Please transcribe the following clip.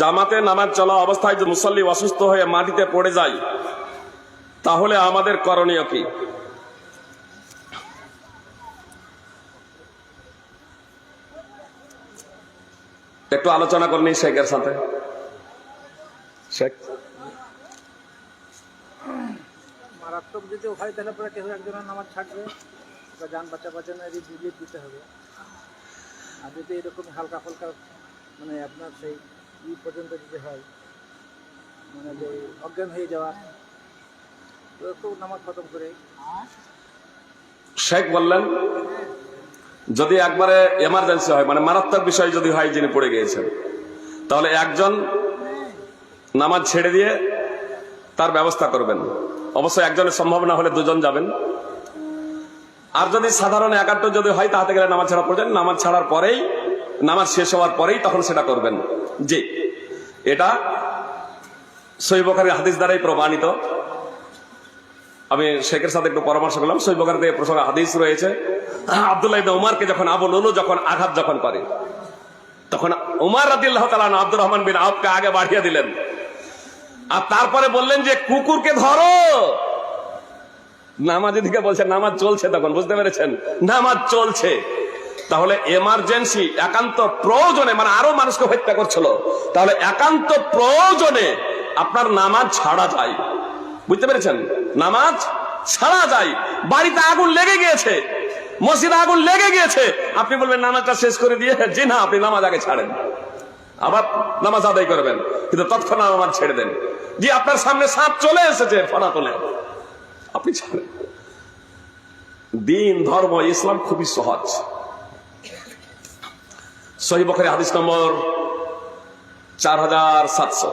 জামাতে নামাজ চলা অবস্থায় যে মুসল্লি অসুস্থ হয়ে মাটিতে পড়ে যায়, তাহলে আমাদের করণীয় কি? একটু আলোচনা করনি শেখের সাথে। শেখ। মারাত্মক যদি হয় তাহলে যদি মানে আপনার সেই ই পর্যন্ত যদি হয় মানে যে অজ্ঞান হয়ে যাওয়া, তো নামাজ খতম করে। শেখ বললেন, যদি একবারে এমার্জেন্সি হয় মানে মারাত্মক বিষয় যদি হয় যিনি পড়ে গিয়েছেন, তাহলে একজন নামাজ ছেড়ে দিয়ে তার ব্যবস্থা করবেন। অবশ্যই একজনের সম্ভাবনা হলে দুজন যাবেন। আর যদি সাধারণ একাত্তর যদি হয়, তাহাতে গেলে নামাজ ছাড়া পড়বেন নামাজ ছাড়ার পরেই নামাজ শেষ হওয়ার পরেই তখন সেটা করবেন। জি। এটা সৈবকারী হাদিস দ্বারাই প্রমাণিত। আমি শেখের সাথে একটু পরামর্শ করলাম। সৈবকারীতে প্রসঙ্গে হাদিস রয়েছে। আব্দুল্লাহ উমারকে যখন আবু লুলু যখন আঘাত যখন করে, তখন উমার রাদিল্লাহ তাআলা আব্দুর রহমান বিন আবকে আগে বাড়িয়ে দিলেন। আর তারপরে বললেন যে, কুকুরকে ধরো! নামাজ দিকে বলছে নামাজ চলছে তখন, বুঝতে পেরেছেন? নামাজ চলছে। তাহলে এমার্জেন্সি একান্ত প্রয়োজনে মানে আরও মানুষকে হত্যা করছিল। তাহলে একান্ত প্রয়োজনে আপনার নামাজ ছাড়া যায়। বুঝতে পেরেছেন? নামাজ ছাড়া যায়। বাড়িতে আগুন লেগে গিয়েছে। মসজিদে আগুন লেগে গিয়েছে। আপনি বলবেন, নামাজটা শেষ করে দিয়ে জি না, আপনি নামাজ আগে ছাড়েন। আবার নামাজ আদায় করবেন। কিন্তু তৎক্ষণাৎ নামাজ ছেড়ে দেন। জি, আপনার সামনে সাপ চলে এসেছে ফনা তোলে। আপনি ছাড়েন। দিন, ধর্ম, ইসলাম খুবই সহজ। সহি হাদিস নম্বর চার হাজার সাতশো।